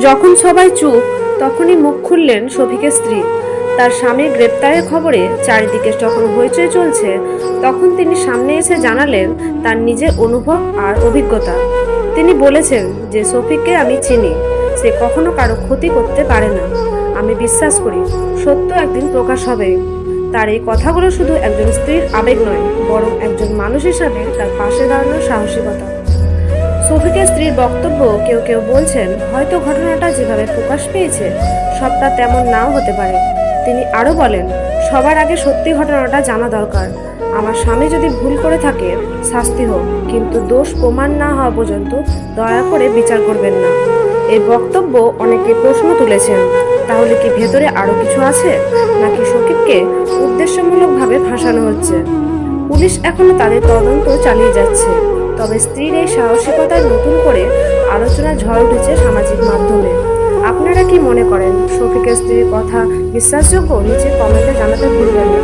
যখন সবাই চুপ, তখনই মুখ খুললেন শফিকের স্ত্রী। তার স্বামীর গ্রেপ্তারের খবরে চারিদিকে যখন হইচই চলছে, তখন তিনি সামনে এসে জানালেন তার নিজের অনুভব আর অভিজ্ঞতা। তিনি বলেছেন যে, শফিককে আমি চিনি। সে কখনো কারও ক্ষতি করতে পারে না। আমি বিশ্বাস করি, সত্য একদিন প্রকাশ হবে। তার এই কথাগুলো শুধু একজন স্ত্রীর আবেগ নয়, বরং একজন মানুষ হিসাবে তার পাশে দাঁড়ানোর সাহসিকতা। শফিকের স্ত্রীর বক্তব্য কেউ কেউ বলছেন, হয়তো ঘটনাটা যেভাবে প্রকাশ পেয়েছে, সবটা তেমন নাও হতে পারে। তিনি আরও বলেন, সবার আগে সত্যি ঘটনাটা জানা দরকার। আমার স্বামী যদি ভুল করে থাকে, শাস্তি হোক, কিন্তু দোষ প্রমাণ না হওয়া পর্যন্ত দয়া করে বিচার করবেন না। এই বক্তব্য অনেকে প্রশ্ন তুলেছেন, তাহলে কি ভেতরে আরও কিছু আছে? নাকি শকিবকে উদ্দেশ্যমূলকভাবে ফাঁসানো হচ্ছে? পুলিশ এখনও তাদের তদন্ত চালিয়ে যাচ্ছে। তবে স্ত্রীর এই সাহসিকতায় নতুন করে আলোচনা ঝড় উঠেছে সামাজিক মাধ্যমে। আপনারা কি মনে করেন? শফিকের স্ত্রীর কথা বিশ্বাসযোগ্য? নিচে কমেন্টে জানাতে ভুলবেন না।